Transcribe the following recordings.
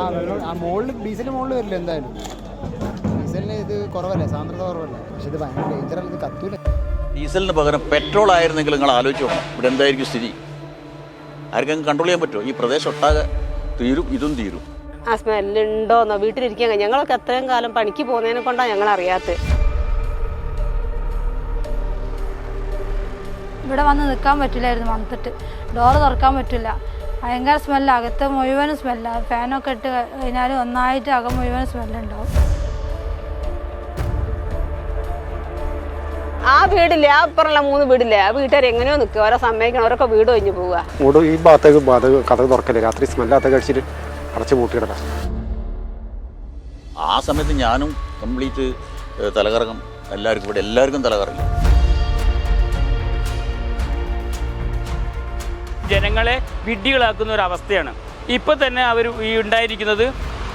ആ വെള്ളം ആ മുകളിൽ ഡീസൽ മുകളിൽ വരില്ല എന്തായാലും. ഡീസലിന് ഇത് കുറവല്ലേ? സാന്ദ്രത കുറവല്ലേ? പക്ഷെ ഇത് ഭയങ്കര ഡേഞ്ചറല്ല ഇത് കത്തൂല. ഡീസലിന് പകരം പെട്രോൾ ആയിരുന്നെങ്കിൽ നിങ്ങൾ ആലോചിച്ച് നോക്കണം. ഇവിടെ എന്തായിരിക്കും സ്ഥിതി? ആർക്കെങ്കിലും കൺട്രോൾ ചെയ്യാൻ പറ്റുമോ? ഈ പ്രദേശം ഒട്ടാകെ തീരും ഇതും തീരും. ആ സ്മെല്ലുണ്ടോന്നോ വീട്ടിലിരിക്കാൻ ഞങ്ങളൊക്കെ അത്രയും കാലം പണിക്ക് പോകുന്നതിനെ കൊണ്ടാ ഞങ്ങൾ അറിയാത്തത് ഇവിടെ വന്ന് നിൽക്കാൻ പറ്റില്ലായിരുന്നു വന്നിട്ട് ഡോറ് തുറക്കാൻ പറ്റില്ല. ഭയങ്കര സ്മെല്ല്. അകത്ത് മുഴുവനും സ്മെല്ല. ഫാനൊക്കെ ഇട്ട് കഴിഞ്ഞാൽ ഒന്നായിട്ട് അകം മുഴുവൻ സ്മെല്ലുണ്ടാവും. ആ വീടില്ലേ? ആ അപ്പുറമുള്ള മൂന്ന് വീടില്ലേ? ആ വീട്ടുകാർ എങ്ങനെയോ നിൽക്കുക ഓരോ സമ്മതിക്കണം. അവരൊക്കെ വീട് ഒഴിഞ്ഞു പോവുക. ഈ ഭാഗത്തേക്ക് ഭാഗത്ത് കഥ തുറക്കല്ലേ? രാത്രി സ്മെല്ലാത്ത കഴിച്ചിട്ട് അടച്ചു പൂട്ടിയിടല. ആ സമയത്ത് ഞാനും കംപ്ലീറ്റ് തലകറങ്ങും എല്ലാവർക്കും ഇവിടെ എല്ലാവർക്കും തലകറങ്ങി. ജനങ്ങളെ വിഡ്ഢികളാക്കുന്ന ഒരു അവസ്ഥയാണ്. ഇപ്പോൾ തന്നെ അവർ ഈ ഉണ്ടായിരിക്കുന്നത്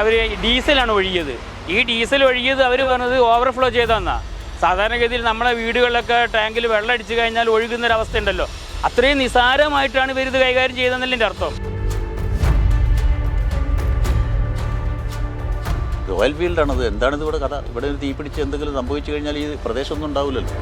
അവർ ഡീസലാണ് ഒഴിയത് ഈ ഡീസൽ ഒഴിയത് അവർ പറഞ്ഞത് ഓവർഫ്ലോ ചെയ്തതെന്നാ. സാധാരണഗതിയിൽ നമ്മളെ വീടുകളിലൊക്കെ ടാങ്കിൽ വെള്ളം അടിച്ചു കഴിഞ്ഞാൽ ഒഴുകുന്ന ഒരു അവസ്ഥ ഉണ്ടല്ലോ. അത്രയും നിസാരമായിട്ടാണ് ഇവർ ഇത് കൈകാര്യം ചെയ്തതെന്നല്ലേ എന്റെ അർത്ഥം. റോയൽ ഫീൽഡാണത് എന്താണിത് ഇവിടെ കഥ? ഇവിടെ ഒരു തീ പിടിച്ച് എന്തെങ്കിലും സംഭവിച്ചു കഴിഞ്ഞാൽ ഈ പ്രദേശമൊന്നും ഉണ്ടാവില്ലല്ലോ.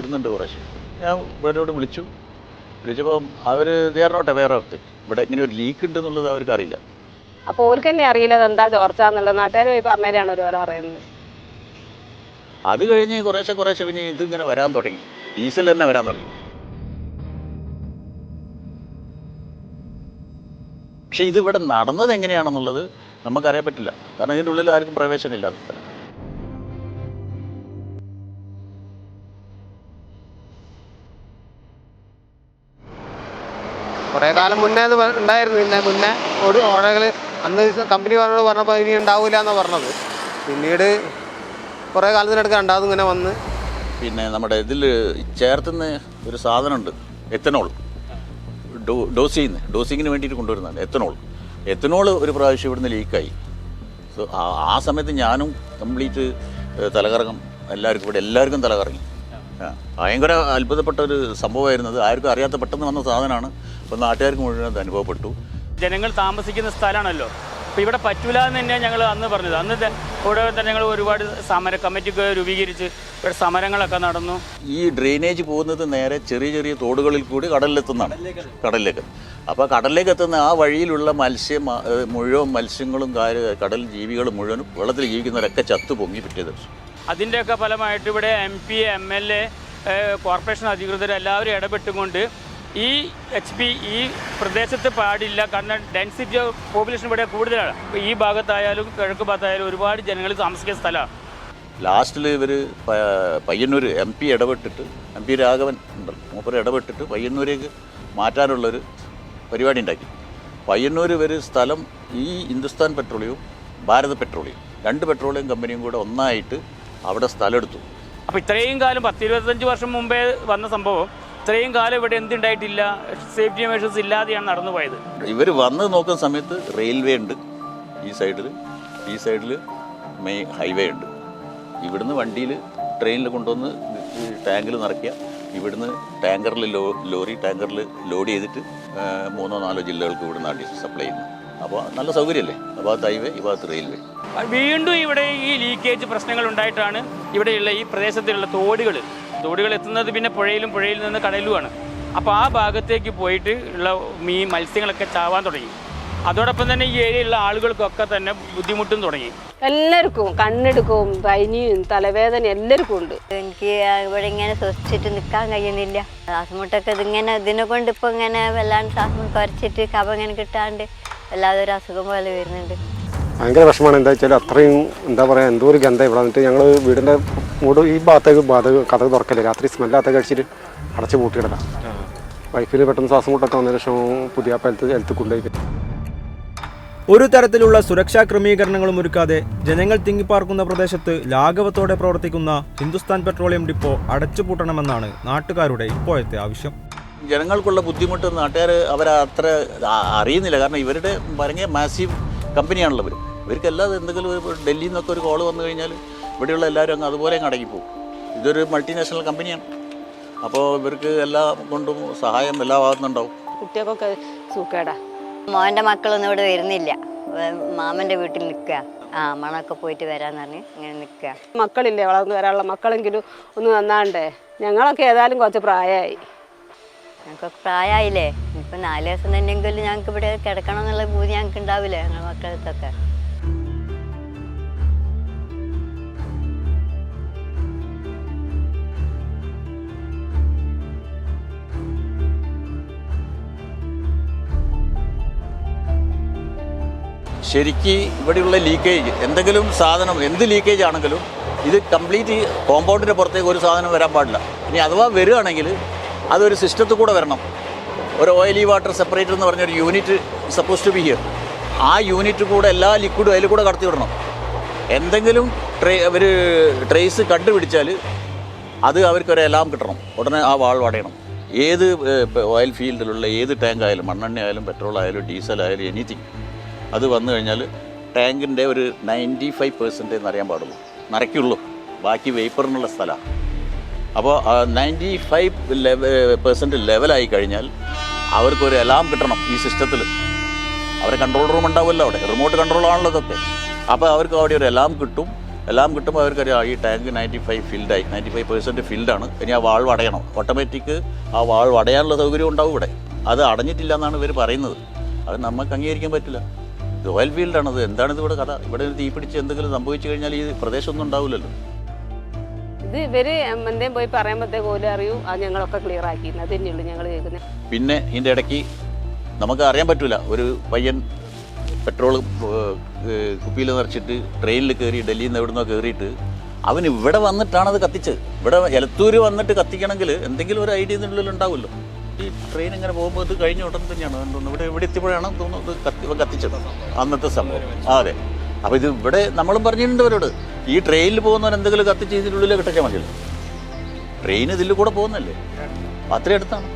വരുന്നുണ്ട് കുറേശ്ശെ ഞാൻ ഇവരോട് വിളിച്ചു. വിളിച്ചപ്പോൾ അവർ ദേ നോട്ട് അവെയർ ഓഫ് ഇവിടെ ഇങ്ങനെ ഒരു ലീക്ക് ഉണ്ട് എന്നുള്ളത് അവർക്ക് അറിയില്ല. അപ്പോൾ ഓർക്ക് തന്നെ അറിയില്ല എന്താ ചോർച്ച എന്നുള്ളത് നാട്ടുകാർ പോയി പറഞ്ഞാണ് ഒരു പറയുന്നത്. അത് കഴിഞ്ഞ് കുറേശ്ശെ കുറേശ്ശെ പിന്നെ ഇതിങ്ങനെ വരാൻ തുടങ്ങി. ഡീസൽ തന്നെ വരാൻ തുടങ്ങി. പക്ഷെ ഇത് ഇവിടെ നടന്നത് എങ്ങനെയാണെന്നുള്ളത് നമുക്കറിയാൻ പറ്റില്ല. കാരണം ഇതിന്റെ ഉള്ളിൽ ആർക്കും പ്രവേശനമില്ല. കുറേ കാലം മുന്നേ അത് ഉണ്ടായിരുന്നു പിന്നെ മുന്നേ ഒരു ഓടകൾ അന്ന് കമ്പനി പറഞ്ഞത് പറഞ്ഞപ്പോൾ ഇനി ഉണ്ടാവില്ല എന്നാണ് പറഞ്ഞത്. പിന്നീട് കുറേ കാലത്തിനടുക്ക് രണ്ടാമത് ഇങ്ങനെ വന്ന്. പിന്നെ നമ്മുടെ ഇതിൽ ചേർത്തുന്ന ഒരു സാധനമുണ്ട്. എത്തനോൾ. ഡോ ഡോസിന്ന്. ഡോസിങ്ങിന് വേണ്ടിയിട്ട് കൊണ്ടുവരുന്നതാണ്. എത്തനോൾ. എത്തനോൾ ഒരു പ്രാവശ്യം ഇവിടുന്ന് ലീക്കായി. സോ ആ- സമയത്ത് ഞാനും കംപ്ലീറ്റ് തലകറങ്ങും എല്ലാവർക്കും ഇവിടെ എല്ലാവർക്കും തലകറങ്ങി. ഭയങ്കര അത്ഭുതപ്പെട്ട ഒരു സംഭവമായിരുന്നത്. ആർക്കും അറിയാത്ത പെട്ടെന്ന് വന്ന സാധനമാണ്. അപ്പോൾ നാട്ടുകാർക്ക് മുഴുവൻ അത് അനുഭവപ്പെട്ടു. ജനങ്ങൾ താമസിക്കുന്ന സ്ഥലമാണല്ലോ. അപ്പോൾ ഇവിടെ പറ്റൂല എന്ന് തന്നെയാണ് ഞങ്ങൾ അന്ന് പറഞ്ഞത്. അന്ന് ഇവിടെ തന്നെ ഞങ്ങൾ ഒരുപാട് സമര കമ്മിറ്റിയൊക്കെ രൂപീകരിച്ച് ഇവിടെ സമരങ്ങളൊക്കെ നടന്നു. ഈ ഡ്രെയിനേജ് പോകുന്നത് നേരെ ചെറിയ ചെറിയ തോടുകളിൽ കൂടി കടലിലെത്തുന്നതാണ്. കടലിലേക്ക്. അപ്പോൾ കടലിലേക്ക് എത്തുന്ന ആ വഴിയിലുള്ള മത്സ്യം മുഴുവൻ മത്സ്യങ്ങളും കാര്യ കടൽ ജീവികളും മുഴുവനും വെള്ളത്തിൽ ജീവിക്കുന്നവരൊക്കെ ചത്തു പൊങ്ങി പിറ്റേ ദിവസം. അതിന്റെയൊക്കെ ഫലമായിട്ട് ഇവിടെ M P M L A corporation അധികൃതർ എല്ലാവരും ഇടപെട്ടുകൊണ്ട് ഈ എച്ച് പി ഈ പ്രദേശത്ത് പാടില്ല. കാരണം ഡെൻസിറ്റി ഓഫ് പോപ്പുലേഷൻ ഇവിടെ കൂടുതലാണ്. ഈ ഭാഗത്തായാലും കിഴക്ക് ഭാഗത്തായാലും ഒരുപാട് ജനങ്ങൾ താമസിക്കുന്ന സ്ഥലമാണ്. ലാസ്റ്റിൽ ഇവർ പയ്യന്നൂർ എം പി ഇടപെട്ടിട്ട് എം പി രാഘവൻ ഉണ്ടല്ലോ മൂപ്പർ ഇടപെട്ടിട്ട് പയ്യന്നൂരേക്ക് മാറ്റാനുള്ളൊരു പരിപാടി ഉണ്ടാക്കി. പയ്യന്നൂർ വരെ സ്ഥലം ഈ ഹിന്ദുസ്ഥാൻ പെട്രോളിയവും ഭാരത് പെട്രോളിയം രണ്ട് പെട്രോളിയം കമ്പനിയും കൂടെ ഒന്നായിട്ട് അവിടെ സ്ഥലമെടുത്തു. അപ്പോൾ ഇത്രയും കാലം പത്ത് ഇരുപത്തഞ്ച് വർഷം മുമ്പേ വന്ന സംഭവം ഇത്രയും കാലം ഇവിടെ എന്തുണ്ടായിട്ടില്ല? സേഫ്റ്റി മെഷേഴ്സ് ഇല്ലാതെയാണ് നടന്നു പോയത്. ഇവർ വന്ന് നോക്കുന്ന സമയത്ത് റെയിൽവേ ഉണ്ട് ഈ സൈഡിൽ ഈ സൈഡിൽ മെയിൻ ഹൈവേ ഉണ്ട്. ഇവിടുന്ന് വണ്ടിയിൽ ട്രെയിനിൽ കൊണ്ടുവന്ന് ടാങ്കിൽ നിറയ്ക്കുക. ഇവിടുന്ന് ടാങ്കറിൽ ലോ ലോറി ടാങ്കറിൽ ലോഡ് ചെയ്തിട്ട് മൂന്നോ നാലോ ജില്ലകൾക്ക് ഇവിടുന്ന് സപ്ലൈ ചെയ്യുന്നു. അപ്പോൾ നല്ല സൗകര്യമല്ലേ? ആ ഭാഗത്ത് ഹൈവേ ഈ ഭാഗത്ത് റെയിൽവേ. വീണ്ടും ഇവിടെ ഈ ലീക്കേജ് പ്രശ്നങ്ങൾ ഉണ്ടായിട്ടാണ് ഇവിടെയുള്ള ഈ പ്രദേശത്തുള്ള തോടുകൾ. തോടുകൾ എത്തുന്നത് പിന്നെ പുഴയിലും പുഴയിൽ നിന്ന് കടലുമാണ്. അപ്പോൾ ആ ഭാഗത്തേക്ക് പോയിട്ട് ഉള്ള മീൻ മത്സ്യങ്ങളൊക്കെ ചാവാൻ തുടങ്ങി. അതോടൊപ്പം തന്നെ ഈ ഏരിയയിലുള്ള ആളുകൾക്കൊക്കെ തന്നെ ബുദ്ധിമുട്ടും തുടങ്ങി. എല്ലാവർക്കും കണ്ണെടുക്കും പനിയും തലവേദന എല്ലാവർക്കും ഉണ്ട്. എനിക്ക് ഇവിടെ ഇങ്ങനെ സ്വസിച്ചിട്ട് നിൽക്കാൻ കഴിയുന്നില്ല. ശ്വാസമുട്ടൊക്കെ ഇതിങ്ങനെ ഇതിനെ കൊണ്ട് ഇപ്പം ഇങ്ങനെ വല്ലാണ്ട് ശ്വാസം കുറച്ചിട്ട് കപ ഇങ്ങനെ കിട്ടാണ്ട് വല്ലാതെ ഒരു അസുഖം പോലെ വരുന്നുണ്ട്. ഭയങ്കര വിഷമമാണ്. എന്താ വെച്ചാൽ അത്രയും എന്താ പറയുക എന്തോ ഒരു ഗന്ധം ഇവിടെ വന്നിട്ട് ഞങ്ങൾ വീടിന്റെ മൂട് ഈ ഭാഗത്തേക്ക് ഭാഗത്ത് കഥ തുറക്കല്ലേ രാത്രി സ്മെല്ലാത്ത കഴിച്ചിട്ട് അടച്ച് പൂട്ടിയിടല. വൈഫിന് പെട്ടെന്ന് ശ്വാസം മുട്ടൊക്കെ വന്നതിന് ശേഷം പുതിയ ഹെൽത്ത് ഹെൽത്ത് കൊണ്ടുപോയി. ഒരു തരത്തിലുള്ള സുരക്ഷാ ക്രമീകരണങ്ങളും ഒരുക്കാതെ ജനങ്ങൾ തിങ്ങിപ്പാർക്കുന്ന പ്രദേശത്ത് ലാഘവത്തോടെ പ്രവർത്തിക്കുന്ന ഹിന്ദുസ്ഥാൻ പെട്രോളിയം ഡിപ്പോ അടച്ചുപൂട്ടണമെന്നാണ് നാട്ടുകാരുടെ ഇപ്പോഴത്തെ ആവശ്യം. ജനങ്ങൾക്കുള്ള ബുദ്ധിമുട്ട് നാട്ടുകാർ അവർ അത്ര അറിയുന്നില്ല. കാരണം ഇവരുടെ ഭയങ്കര മാസീവ് കമ്പനിയാണല്ലോ ഇവർ ഇവർക്ക് അല്ലാതെ എന്തെങ്കിലും ഒരു ഡൽഹിയിൽ നിന്നൊക്കെ ഒരു കോൾ വന്നു കഴിഞ്ഞാൽ ഇവിടെയുള്ള എല്ലാവരും അങ്ങ് അതുപോലെ അങ്ങ് അടങ്ങിപ്പോവും. ഇതൊരു മൾട്ടിനാഷണൽ കമ്പനിയാണ് അപ്പോൾ ഇവർക്ക് എല്ലാ കൊണ്ടും സഹായം എല്ലാ ഭാഗത്തുനിന്നുണ്ടാവും കുട്ടികൾക്കൊക്കെ സൂക്കേടാ മോന്റെ മക്കളൊന്നും ഇവിടെ വരുന്നില്ല. മാമന്റെ വീട്ടിൽ നിൽക്കുക. ആ മണമൊക്കെ പോയിട്ട് വരാന്ന് പറഞ്ഞ് ഇങ്ങനെ നിൽക്കുക. മക്കളില്ലേ? വളർന്നു വരാനുള്ള മക്കളെങ്കിലും ഒന്ന് നന്നാണ്ടേ. ഞങ്ങളൊക്കെ ഏതായാലും കുറച്ച് പ്രായമായി. ഞങ്ങൾക്ക് പ്രായമായില്ലേ? ഇപ്പം നാല് ദിവസം തന്നെയെങ്കിലും ഞങ്ങൾക്ക് ഇവിടെ കിടക്കണം എന്നുള്ള ബൂതി ഞങ്ങൾക്ക് ഉണ്ടാവില്ലേ ഞങ്ങളുടെ മക്കളടുത്തൊക്കെ ശരിക്ക് ഇവിടെയുള്ള ലീക്കേജ് എന്തെങ്കിലും സാധനം എന്ത് ലീക്കേജ് ആണെങ്കിലും ഇത് കംപ്ലീറ്റ് കോമ്പൗണ്ടിന്റെ പുറത്തേക്ക് ഒരു സാധനം വരാൻ പാടില്ല. ഇനി അഥവാ വരികയാണെങ്കിൽ അതൊരു സിസ്റ്റത്തിൽ കൂടെ വരണം. ഒരു ഓയിലി വാട്ടർ സെപ്പറേറ്റർ എന്ന് പറഞ്ഞൊരു unit suppose to be here ആ യൂണിറ്റ് കൂടെ എല്ലാ ലിക്വിഡും അതിൽ കൂടെ കടത്തി വിടണം. എന്തെങ്കിലും ട്രേ അവർ ട്രേസ് കണ്ടുപിടിച്ചാൽ അത് അവർക്കൊരു എല്ലാം കിട്ടണം. ഉടനെ ആ വാൾ വടയണം. ഏത് ഓയിൽ ഫീൽഡിലുള്ള ഏത് ടാങ്ക് ആയാലും മണ്ണെണ്ണ ആയാലും പെട്രോൾ ആയാലും ഡീസൽ ആയാലും എനിത്തിങ് അത് വന്നു കഴിഞ്ഞാൽ ടാങ്കിന്റെ ഒരു നയന്റി ഫൈവ് പെർസെന്റേജ് നിറയാൻ പാടുള്ളൂ. നിറയ്ക്കുള്ളൂ ബാക്കി വേപ്പറിനുള്ള സ്ഥലമാണ് അപ്പോൾ നയന്റി ഫൈവ് ലെവ പെർസെന്റ് ലെവലായി കഴിഞ്ഞാൽ അവർക്കൊരു അലാം കിട്ടണം ഈ സിസ്റ്റത്തിൽ അവരെ കൺട്രോൾ റൂം ഉണ്ടാവുമല്ലോ അവിടെ. റിമോട്ട് കൺട്രോൾ ആണല്ലോ ഇതൊക്കെ. അപ്പോൾ അവർക്ക് അവിടെ ഒരു അലാം കിട്ടും. എല്ലാം കിട്ടുമ്പോൾ അവർക്കറിയാം ഈ ടാങ്ക് നയന്റി ഫൈവ് ഫിൽഡായി. നയന്റി ഫൈവ് പെർസെന്റ് ഫിൽഡാണ്. ഇനി ആ വാൾവ് അടയണം. ഓട്ടോമാറ്റിക് ആ വാൾവ് അടയാനുള്ള സൗകര്യം ഉണ്ടാവും ഇവിടെ. അത് അടഞ്ഞിട്ടില്ല എന്നാണ് ഇവർ പറയുന്നത്. അത് നമുക്ക് അംഗീകരിക്കാൻ പറ്റില്ല. ഓയിൽ ഫീൽഡാണത്. എന്താണിത് ഇവിടെ കഥ? ഇവിടെ ഒരു തീ പിടിച്ച് എന്തെങ്കിലും സംഭവിച്ചു കഴിഞ്ഞാൽ ഈ പ്രദേശമൊന്നും ഉണ്ടാവില്ലല്ലോ. ഇത് ഇവർ എന്തേലും പോയി പറയുമ്പോഴത്തേക്ക് പോലും അറിയൂ അത് ഞങ്ങളൊക്കെ ക്ലിയർ ആക്കി അത് തന്നെയുള്ളൂ ഞങ്ങൾ കേൾക്കുന്നത് പിന്നെ ഇതിന്റെ ഇടയ്ക്ക് നമുക്ക് അറിയാൻ പറ്റില്ല ഒരു പയ്യൻ പെട്രോൾ കുപ്പിയിൽ നിറച്ചിട്ട് ട്രെയിനിൽ കയറി ഡൽഹിയിൽ നിന്ന് എവിടെ നിന്നോ കയറിയിട്ട് അവൻ ഇവിടെ വന്നിട്ടാണ് അത് കത്തിച്ചത്. ഇവിടെ എലത്തൂര് വന്നിട്ട് കത്തിക്കണമെങ്കിൽ എന്തെങ്കിലും ഒരു ഐഡിയ ഉണ്ടാവുമല്ലോ. ഈ ട്രെയിൻ ഇങ്ങനെ പോകുമ്പോൾ ഇത് കഴിഞ്ഞ ഉടൻ തന്നെയാണ്. തോന്നുന്നു ഇവിടെ ഇവിടെ എത്തിയപ്പോഴാണ് തോന്നുന്നു ഇത് കത്തി ഇവൻ കത്തിച്ചത്. അന്നത്തെ സംഭവം. അതെ. അപ്പോൾ ഇത് ഇവിടെ നമ്മളും പറഞ്ഞിട്ടുണ്ട് ഈ ട്രെയിനിൽ പോകുന്നവർ എന്തെങ്കിലും കത്തിച്ച് ഇതിനുള്ളിൽ കിട്ടാൻ മതിയല്ലോ. ട്രെയിൻ ഇതിൽ കൂടെ പോകുന്നല്ലേ അത്രയും അടുത്താണ്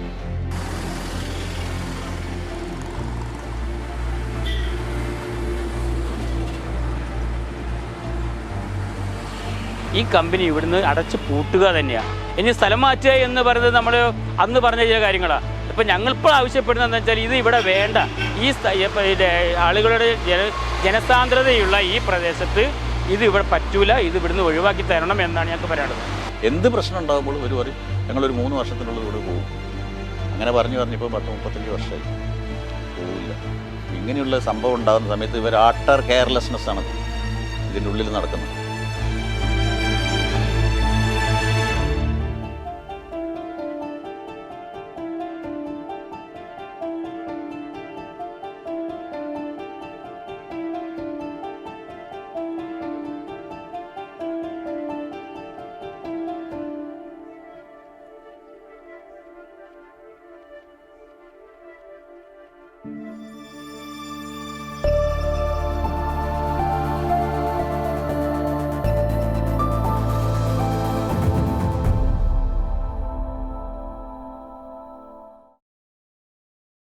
ഈ കമ്പനി ഇവിടുന്ന് അടച്ച് പൂട്ടുക തന്നെയാണ് ഇനി സ്ഥലം മാറ്റുക എന്ന് പറയുന്നത് നമ്മൾ അന്ന് പറഞ്ഞ ചില കാര്യങ്ങളാണ് ഇപ്പം ഞങ്ങളിപ്പോൾ ആവശ്യപ്പെടുന്നതെന്ന് വെച്ചാൽ ഇത് ഇവിടെ വേണ്ട. ഈ ആളുകളുടെ ജന ജനസാന്ദ്രതയുള്ള ഈ പ്രദേശത്ത് ഇത് ഇവിടെ പറ്റൂല ഇത് ഇവിടുന്ന് ഒഴിവാക്കി തരണം എന്നാണ് ഞങ്ങൾക്ക് പറയാനുള്ളത്. എന്ത് പ്രശ്നം ഉണ്ടാകുമ്പോഴും ഒരു പറയും ഞങ്ങളൊരു മൂന്ന് വർഷത്തിനുള്ളിൽ ഇവിടെ പോകും അങ്ങനെ പറഞ്ഞു പറഞ്ഞപ്പോൾ പത്ത് മുപ്പത്തഞ്ച് വർഷമായി. പോവില്ല. ഇങ്ങനെയുള്ള സംഭവം ഉണ്ടാകുന്ന സമയത്ത് ഇവർ ആട്ടർ കെയർലെസ്നെസ് ആണ് ഇതിന്റെ ഉള്ളിൽ നടക്കുന്നത്.